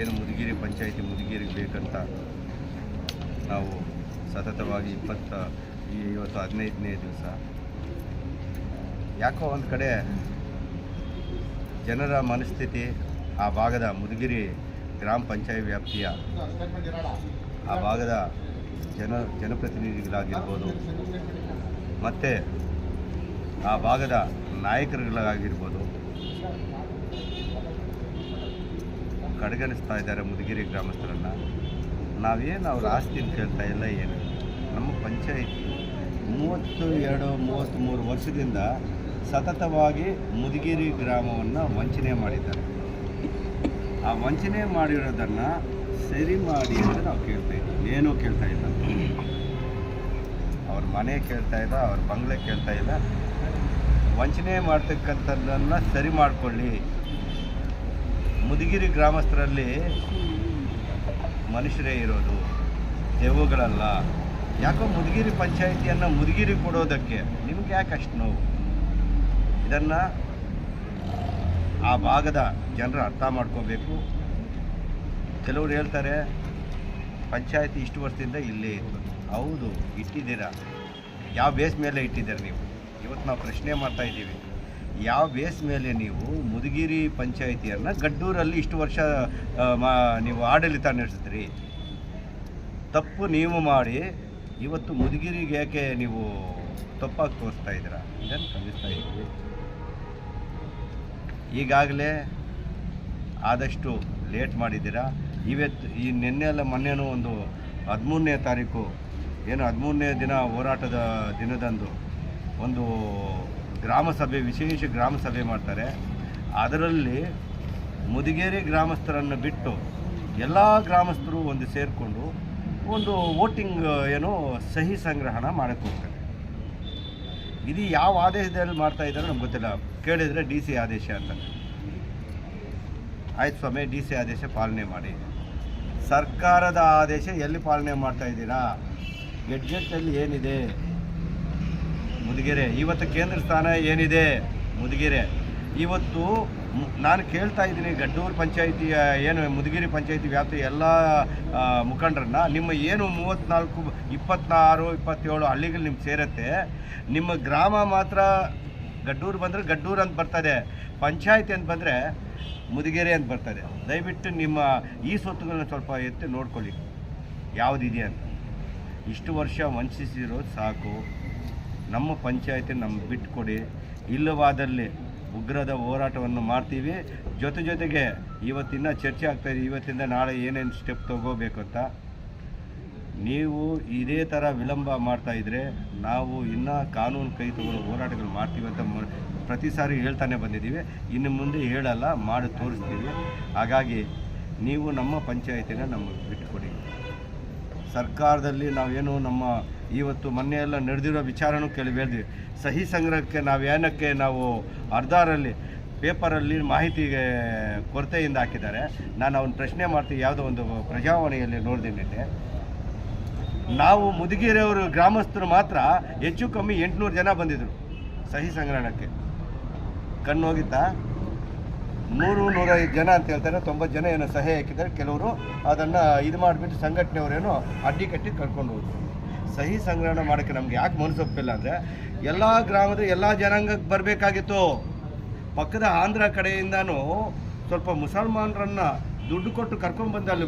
ಏನು ಮುದುಗಿರಿ ಪಂಚಾಯಿತಿ ಮುದುಗಿರಿಗೆ ಬೇಕಂತ ನಾವು ಸತತವಾಗಿ ಇಪ್ಪತ್ತ ಇವತ್ತು ಹದಿನೈದನೇ ದಿವಸ. ಯಾಕೋ ಒಂದು ಕಡೆ ಜನರ ಮನಸ್ಥಿತಿ ಆ ಭಾಗದ ಮುದುಗಿರಿ ಗ್ರಾಮ ಪಂಚಾಯತ್ ವ್ಯಾಪ್ತಿಯ ಆ ಭಾಗದ ಜನ, ಜನಪ್ರತಿನಿಧಿಗಳಾಗಿರ್ಬೋದು, ಮತ್ತು ಆ ಭಾಗದ ನಾಯಕರುಗಳಾಗಿರ್ಬೋದು ಕಡೆಗಣಿಸ್ತಾ ಇದ್ದಾರೆ ಮುದುಗಿರಿ ಗ್ರಾಮಸ್ಥರನ್ನು. ನಾವೇನು ಅವ್ರ ಅಂತ ಹೇಳ್ತಾ ಇಲ್ಲ ಏನು? ನಮ್ಮ ಪಂಚಾಯಿತಿ ಮೂವತ್ತು ಎರಡು ಮೂವತ್ತ್ಮೂರು ವರ್ಷದಿಂದ ಸತತವಾಗಿ ಮುದುಗಿರಿ ಗ್ರಾಮವನ್ನು ವಂಚನೆ ಮಾಡಿದ್ದಾರೆ. ಆ ವಂಚನೆ ಮಾಡಿರೋದನ್ನು ಸರಿ ಮಾಡಿ ಅಂತ ನಾವು ಕೇಳ್ತಾ ಇದ್ದೀವಿ. ಏನೂ ಕೇಳ್ತಾ ಇಲ್ಲ. ಅವ್ರ ಮನೆ ಕೇಳ್ತಾ ಇಲ್ಲ, ಅವ್ರ ಬಂಗ್ಲೆ ಕೇಳ್ತಾ ಇಲ್ಲ. ವಂಚನೆ ಮಾಡ್ತಕ್ಕಂಥದ್ದನ್ನು ಸರಿ ಮಾಡಿಕೊಳ್ಳಿ. ಮುದುಗಿರಿ ಗ್ರಾಮಸ್ಥರಲ್ಲಿ ಮನುಷ್ಯರೇ ಇರೋದು, ದೆವ್ವಗಳಲ್ಲ. ಯಾಕೋ ಮುದಗಿರಿ ಪಂಚಾಯಿತಿಯನ್ನು ಮುದಗಿರಿ ಕೊಡೋದಕ್ಕೆ ನಿಮ್ಗೆ ಯಾಕೆ ಅಷ್ಟು ನೋವು? ಇದನ್ನು ಆ ಭಾಗದ ಜನರು ಅರ್ಥ ಮಾಡ್ಕೋಬೇಕು. ಕೆಲವರು ಹೇಳ್ತಾರೆ, ಪಂಚಾಯತಿ ಇಷ್ಟು ವರ್ಷದಿಂದ ಇಲ್ಲೇ ಇತ್ತು. ಹೌದು, ಇಟ್ಟಿದ್ದೀರಾ? ಯಾವ ಬೇಸ್ ಮೇಲೆ ಇಟ್ಟಿದ್ದೀರ ನೀವು? ಇವತ್ತು ನಾವು ಪ್ರಶ್ನೆ ಮಾಡ್ತಾ ಇದ್ದೀವಿ. ಯಾವ ಬೇಸ್ ಮೇಲೆ ನೀವು ಮುದುಗಿರಿ ಪಂಚಾಯಿತಿಯನ್ನು ಗಡ್ಡೂರಲ್ಲಿ ಇಷ್ಟು ವರ್ಷ ನೀವು ಆಡಳಿತ ನಡೆಸಿದ್ರಿ? ತಪ್ಪು ನೀವು ಮಾಡಿ, ಇವತ್ತು ಮುದುಗಿರಿಗೆ ಯಾಕೆ ನೀವು ತಪ್ಪಾಗಿ ತೋರಿಸ್ತಾ ಇದ್ದೀರಾ? ಇದನ್ನು ಖಂಡಿಸ್ತಾ ಇದ್ದೀವಿ. ಈಗಾಗಲೇ ಆದಷ್ಟು ಲೇಟ್ ಮಾಡಿದ್ದೀರಾ? ಇವತ್ತು ಈ ನಿನ್ನೆ ಎಲ್ಲ ಮೊನ್ನೆನೂ ಒಂದು ಹದಿಮೂರನೇ ತಾರೀಕು, ಏನು ಹದಿಮೂರನೇ ದಿನ ಹೋರಾಟದ ದಿನದಂದು ಒಂದು ಗ್ರಾಮ ಸಭೆ, ವಿಶೇಷ ಗ್ರಾಮ ಸಭೆ ಮಾಡ್ತಾರೆ. ಅದರಲ್ಲಿ ಮುದಿಗೇರಿ ಗ್ರಾಮಸ್ಥರನ್ನು ಬಿಟ್ಟು ಎಲ್ಲ ಗ್ರಾಮಸ್ಥರು ಒಂದು ಸೇರಿಕೊಂಡು ಒಂದು ವೋಟಿಂಗ್, ಏನು ಸಹಿ ಸಂಗ್ರಹಣ ಮಾಡಕ್ಕೆ ಹೋಗ್ತಾರೆ. ಇದು ಯಾವ ಆದೇಶದಲ್ಲಿ ಮಾಡ್ತಾ ಇದ್ದಾರೆ ನಮ್ಗೆ ಗೊತ್ತಿಲ್ಲ. ಕೇಳಿದರೆ ಡಿ ಸಿ ಆದೇಶ ಅಂತ. ಆಯ್ತು ಸ್ವಾಮಿ, ಡಿ ಸಿ ಆದೇಶ ಪಾಲನೆ ಮಾಡಿ. ಸರ್ಕಾರದ ಆದೇಶ ಎಲ್ಲಿ ಪಾಲನೆ ಮಾಡ್ತಾ ಇದ್ದೀರಾ? ಗೆಡ್ಜೆಟ್ಟಲ್ಲಿ ಏನಿದೆ? ಮುದುಗೆರೆ, ಇವತ್ತು ಕೇಂದ್ರ ಸ್ಥಾನ ಏನಿದೆ? ಮುದುಗೆರೆ. ಇವತ್ತು ನಾನು ಕೇಳ್ತಾ ಇದ್ದೀನಿ, ಗಡ್ಡೂರು ಪಂಚಾಯಿತಿ ಏನು ಮುದುಗಿರಿ ಪಂಚಾಯಿತಿ ವ್ಯಾಪ್ತಿ ಎಲ್ಲ ಮುಖಂಡರನ್ನ, ನಿಮ್ಮ ಏನು ಮೂವತ್ತ್ನಾಲ್ಕು ಇಪ್ಪತ್ತಾರು ಇಪ್ಪತ್ತೇಳು ಹಳ್ಳಿಗಳು ನಿಮ್ಗೆ ಸೇರುತ್ತೆ, ನಿಮ್ಮ ಗ್ರಾಮ ಮಾತ್ರ ಗಡ್ಡೂರು ಬಂದರೆ ಗಡ್ಡೂರು ಅಂತ ಬರ್ತದೆ, ಪಂಚಾಯಿತಿ ಅಂತ ಬಂದರೆ ಮುದುಗೆರೆ ಅಂತ ಬರ್ತದೆ. ದಯವಿಟ್ಟು ನಿಮ್ಮ ಈ ಸ್ವತ್ತುಗಳನ್ನ ಸ್ವಲ್ಪ ಎತ್ತಿ ನೋಡ್ಕೊಳ್ಳಿ. ಯಾವುದಿದೆ ಅಂತ. ಇಷ್ಟು ವರ್ಷ ವಂಚಿಸಿರೋದು ಸಾಕು. ನಮ್ಮ ಪಂಚಾಯತಿ ನಮ್ಗೆ ಬಿಟ್ಟುಕೊಡಿ ಇಲ್ಲವಾದಲ್ಲಿ ಉಗ್ರದ ಹೋರಾಟವನ್ನು ಮಾಡ್ತೀವಿ. ಜೊತೆ ಜೊತೆಗೆ ಇವತ್ತಿನ ಚರ್ಚೆ ಆಗ್ತಾಯಿದೆ ಇವತ್ತಿಂದ ನಾಳೆ ಏನೇನು ಸ್ಟೆಪ್ ತಗೋಬೇಕು ಅಂತ ನೀವು ಇದೇ ಥರ ವಿಳಂಬ ಮಾಡ್ತಾ ಇದ್ದರೆ ನಾವು ಇನ್ನೂ ಕಾನೂನು ಕೈ ತಗೊಳ್ಳೋ ಹೋರಾಟಗಳು ಮಾಡ್ತೀವಿ ಅಂತ ಪ್ರತಿ ಸಾರಿ ಹೇಳ್ತಾನೆ ಬಂದಿದ್ದೀವಿ. ಇನ್ನು ಮುಂದೆ ಹೇಳಲ್ಲ, ಮಾಡಿ ತೋರಿಸ್ತೀವಿ. ಹಾಗಾಗಿ ನೀವು ನಮ್ಮ ಪಂಚಾಯತಿನ ನಮಗೆ ಬಿಟ್ಟುಕೊಡಿ ಸರ್ಕಾರದಲ್ಲಿ ನಾವೇನು ನಮ್ಮ ಇವತ್ತು ಮೊನ್ನೆ ಎಲ್ಲ ನಡೆದಿರೋ ವಿಚಾರನೂ ಕೇಳಿ ಹೇಳಿದ್ವಿ ಸಹಿ ಸಂಗ್ರಹಕ್ಕೆ ನಾವು ಏನಕ್ಕೆ ನಾವು ಅರ್ಧಾರಲ್ಲಿ ಪೇಪರಲ್ಲಿ ಮಾಹಿತಿಗೆ ಕೊರತೆಯಿಂದ ಹಾಕಿದ್ದಾರೆ. ನಾನು ಅವ್ನ ಪ್ರಶ್ನೆ ಮಾಡ್ತೀವಿ ಯಾವುದೋ ಒಂದು ಪ್ರಜಾವಾಣಿಯಲ್ಲಿ ನೋಡಿದ್ದೀನಿ ನಾವು ಮುದುಗಿರೆಯವರು ಗ್ರಾಮಸ್ಥರು ಮಾತ್ರ ಹೆಚ್ಚು ಕಮ್ಮಿ ಎಂಟುನೂರು ಜನ ಬಂದಿದ್ದರು ಸಹಿ ಸಂಗ್ರಹಣಕ್ಕೆ. ಕಣ್ಣು ನೂರು ನೂರೈದು ಜನ ಅಂತ ಹೇಳ್ತಾರೆ, ತೊಂಬತ್ತು ಜನ ಏನೋ ಸಹಿ ಹಾಕಿದ್ದಾರೆ. ಕೆಲವರು ಅದನ್ನು ಇದು ಮಾಡಿಬಿಟ್ಟು ಸಂಘಟನೆಯವರೇನೋ ಅಡ್ಡಿ ಕಟ್ಟಿ ಕರ್ಕೊಂಡು ಹೋದ್ರು. ಸಹಿ ಸಂಗ್ರಹಣ ಮಾಡೋಕ್ಕೆ ನಮ್ಗೆ ಯಾಕೆ ಮನಸ್ಸೊಪ್ಪಿಲ್ಲ ಅಂದರೆ ಎಲ್ಲ ಗ್ರಾಮದ ಎಲ್ಲ ಜನಾಂಗಕ್ಕೆ ಬರಬೇಕಾಗಿತ್ತು. ಪಕ್ಕದ ಆಂಧ್ರ ಕಡೆಯಿಂದನೂ ಸ್ವಲ್ಪ ಮುಸಲ್ಮಾನರನ್ನ ದುಡ್ಡು ಕೊಟ್ಟು ಕರ್ಕೊಂಡ್ಬಂದು ಅಲ್ಲಿ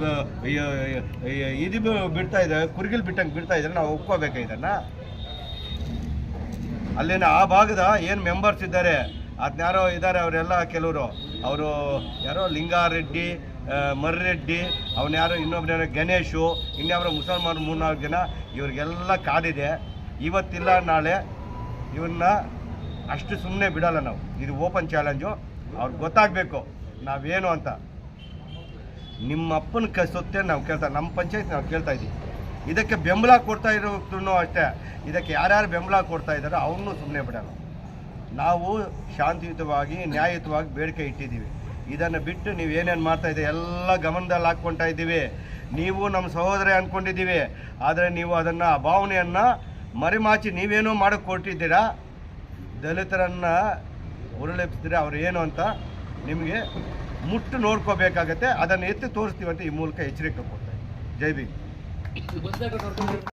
ಇದು ಬಿಡ್ತಾ ಇದೆ ಕುರಿಗಿಲ್ ಬಿಟ್ಟಂಗೆ ಬಿಡ್ತಾ ಇದ್ರೆ ನಾವು ಒಪ್ಕೋಬೇಕಾ ಇದನ್ನು? ಅಲ್ಲಿನ ಆ ಭಾಗದ ಏನು ಮೆಂಬರ್ಸ್ ಇದ್ದಾರೆ? ಅದನ್ಯಾರೋ ಇದ್ದಾರೆ ಅವರೆಲ್ಲ ಕೆಲವರು. ಅವರು ಯಾರೋ ಲಿಂಗಾರೆಡ್ಡಿ ಮರ್ರೆಡ್ಡಿ ಇನ್ನೊಬ್ರು ಗಣೇಶು, ಇನ್ಯಾವ್ರ ಮುಸಲ್ಮಾನ್ ಮೂರ್ನಾಲ್ಕು ಜನ, ಇವ್ರಿಗೆಲ್ಲ ಕಾದಿದೆ ಇವತ್ತಿಲ್ಲ, ನಾಳೆ ಇವನ್ನ ಅಷ್ಟು ಸುಮ್ಮನೆ ಬಿಡಲ್ಲ ನಾವು. ಇದು ಓಪನ್ ಚಾಲೆಂಜು. ಅವ್ರಿಗೆ ಗೊತ್ತಾಗಬೇಕು ನಾವೇನು ಅಂತ. ನಿಮ್ಮ ಅಪ್ಪನ ಕ ನಾವು ಕೇಳ್ತಾ ನಮ್ಮ ಪಂಚಾಯತ್ ನಾವು ಕೇಳ್ತಾ ಇದ್ದೀವಿ ಇದಕ್ಕೆ ಬೆಂಬಲ ಕೊಡ್ತಾ ಇರೋದು ಅಷ್ಟೇ. ಇದಕ್ಕೆ ಯಾರ್ಯಾರು ಬೆಂಬಲ ಕೊಡ್ತಾ ಇದ್ದಾರೋ ಅವನ್ನೂ ಸುಮ್ಮನೆ ಬಿಡಲ್ಲ. ನಾವು ಶಾಂತಿಯುತವಾಗಿ, ನ್ಯಾಯಯುತವಾಗಿ ಬೇಡಿಕೆ ಇಟ್ಟಿದ್ದೀವಿ. ಇದನ್ನು ಬಿಟ್ಟು ನೀವು ಏನೇನು ಮಾಡ್ತಾ ಇದ್ದೀವಿ ಎಲ್ಲ ಗಮನದಲ್ಲಿ ಹಾಕ್ಕೊಳ್ತಾ ಇದ್ದೀವಿ. ನೀವು ನಮ್ಮ ಸಹೋದರಿ ಅಂದ್ಕೊಂಡಿದ್ದೀವಿ ಆದರೆ ನೀವು ಅದನ್ನು, ಆ ಭಾವನೆಯನ್ನು ಮರಿಮಾಚಿ ನೀವೇನೋ ಮಾಡೋಕ್ಕೆ ಕೊಟ್ಟಿದ್ದೀರಾ ದಲಿತರನ್ನು ಉರುಳೆಪ್ಸಿದ್ರೆ ಅವ್ರು ಏನು ಅಂತ ನಿಮಗೆ ಮುಟ್ಟು ನೋಡ್ಕೋಬೇಕಾಗತ್ತೆ. ಅದನ್ನು ಎತ್ತಿ ತೋರಿಸ್ತೀವಂತ ಈ ಮೂಲಕ ಎಚ್ಚರಿಕೆ ಕೊಡ್ತಾರೆ ಜೈ ಭೀಮ್.